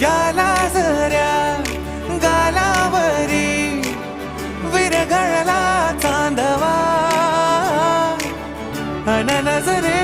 याला जऱ्या गालावरी विरगळला चांदवा. अन नजरे